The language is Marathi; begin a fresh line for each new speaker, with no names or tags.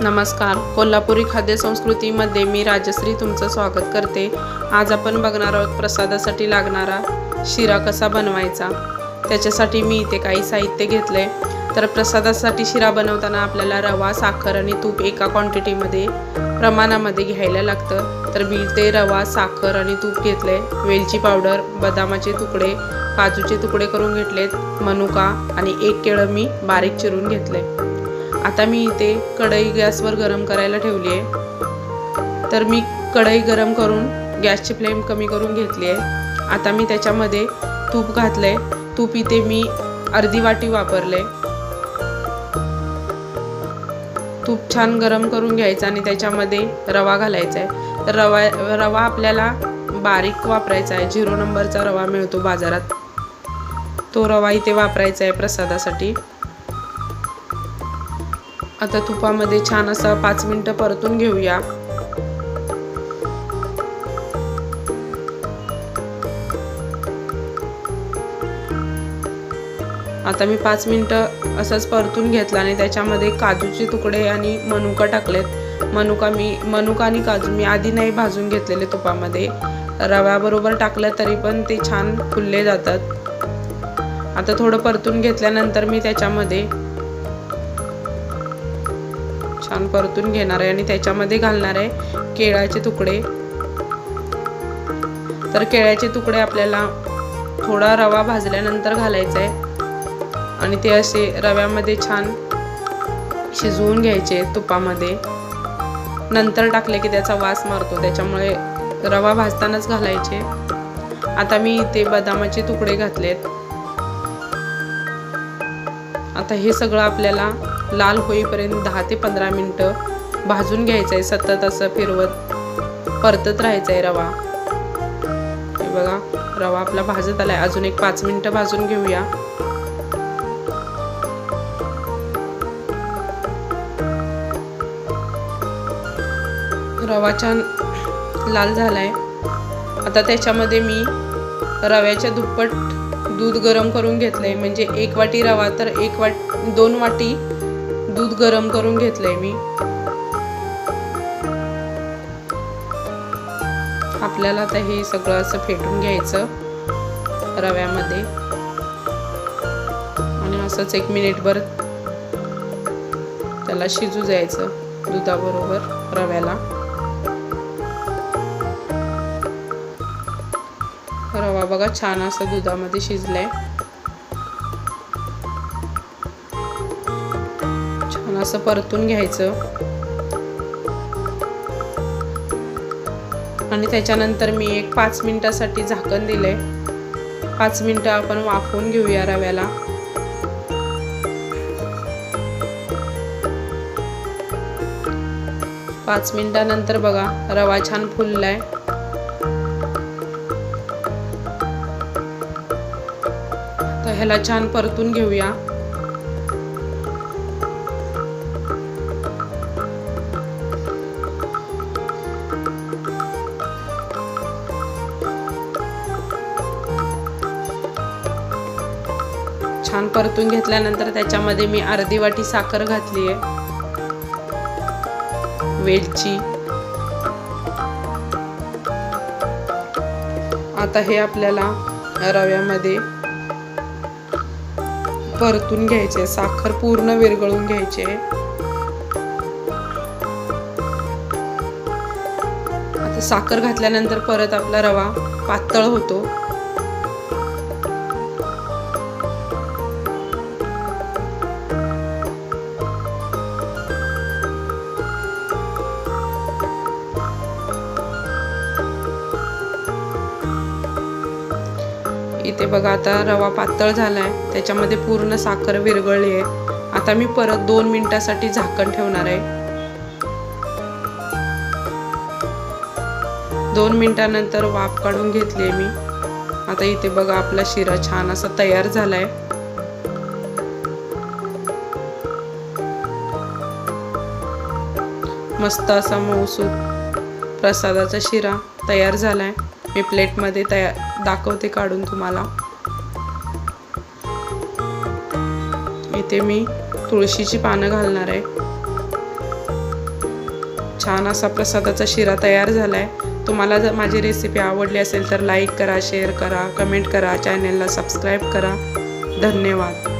नमस्कार. कोल्हापुरी खाद्य संस्कृतीमध्ये मी राजश्री तुमचं स्वागत करते. आज आपण बघणार आहोत प्रसादासाठी लागणारा शिरा कसा बनवायचा? त्याच्यासाठी मी इथे काही साहित्य घेतले तर प्रसादासाठी शिरा बनवताना आपल्याला रवा साखर आणि तूप एका क्वांटिटीमध्ये प्रमाणामध्ये घ्यायला लागतं. तर मी ते रवा साखर आणि तूप घेतले वेलची पावडर बदामाचे तुकडे काजूचे तुकडे करून घेतलेत मनुका आणि एक केळं मी बारीक चिरून घेतले आता मी इथे कढई गॅसवर गरम करायला ठेवली आहे. तर मी कढई गरम करून गॅसची फ्लेम कमी करून घेतली आहे. आता मी त्याच्यामध्ये तूप घातलं आहे तूप इथे मी अर्धी वाटी वापरले तूप छान गरम करून घ्यायचं आणि त्याच्यामध्ये रवा घालायचा आहे तर रवा रवा आपल्याला बारीक वापरायचा आहे झिरो नंबरचा रवा मिळतो बाजारात. तो रवा इथे वापरायचा आहे प्रसादासाठी. आता तुपामध्ये छान असं पाच मिनटं परतून घेऊया. आता मी पाच मिनटं असंच परतून घेतलं आणि त्याच्यामध्ये काजूचे तुकडे आणि मनुका टाकलेत. मनुका मी मनुका आणि काजू मी आधी नाही भाजून घेतलेले तुपामध्ये. रव्याबरोबर टाकलं तरी पण ते छान फुलले जातात. आता थोडं परतून घेतल्यानंतर मी त्याच्यामध्ये छान परतून घेणार आहे आणि त्याच्यामध्ये घालणार आहे केळाचे तुकडे. तर केळ्याचे तुकडे आपल्याला थोडा रवा भाजल्यानंतर घालायचा आहे. आणि ते असे रव्यामध्ये छान शिजवून घ्यायचे तुपामध्ये. नंतर टाकले की त्याचा वास मारतो त्याच्यामुळे रवा भाजतानाच घालायचे. आता मी इथे बदामाचे तुकडे घातलेत. आता हे सगळं आपल्याला लाल होईपर्यंत दहा ते पंधरा मिनटं भाजून घ्यायचं आहे सतत असं फिरवत परतत राहायचं आहे रवा. हे बघा रवा आपला भाजत आलाय. अजून एक पाच मिनटं भाजून घेऊया. रवा छान लाल झालाय. आता त्याच्यामध्ये मी रव्याच्या दुप्पट दूध गरम करून घेतलंय. म्हणजे एक वाटी रवा तर एक वाट दोन वाटी दूध गरम करून घेतलंय मी. आपल्याला आता हे सगळं असं फेटून घ्यायचं रव्यामध्ये. आणि असंच एक मिनिटभर त्याला शिजू द्यायचं दुधाबरोबर रव्याला. रवा बघा छान असं दुधामध्ये शिजलाय. छान असं परतून घ्यायचं. आणि त्याच्यानंतर मी एक पाच मिनिटासाठी झाकण दिले. पाच मिनटं आपण वाफवून घेऊया रव्याला. पाच मिनटानंतर बघा रवा छान फुललाय. तर ह्याला छान परतून घेऊया. छान परतून घेतल्यानंतर त्याच्यामध्ये मी अर्धी वाटी साखर घातली आहे. वेलची. आता हे आपल्याला रव्यामध्ये परतून घ्यायचे. साखर पूर्ण विरघळून घ्यायचे आता साखर घातल्यानंतर परत आपला रवा पातळ होतो. इथे बघा आता रवा पातळ झाला आहे त्याच्यामध्ये पूर्ण साखर विरघळली आहे. आता मी परत दोन मिनिटासाठी झाकण ठेवणार आहे. दोन मिनिटानंतर वाफ काढून घेतली मी. आता इथे बघा आपला शिरा छान असा तयार झालाय. मस्त असा मऊसूत प्रसादाचा शिरा तयार झालाय. मी प्लेटमध्ये तयार दाखवते काढून तुम्हाला. इथे मी तुळशीची पानं घालणार आहे. छान असा प्रसादाचा शिरा तयार झाला आहे तुम्हाला जर माझी रेसिपी आवडली असेल तर लाईक करा शेअर करा कमेंट करा चॅनेलला सबस्क्राईब करा. धन्यवाद.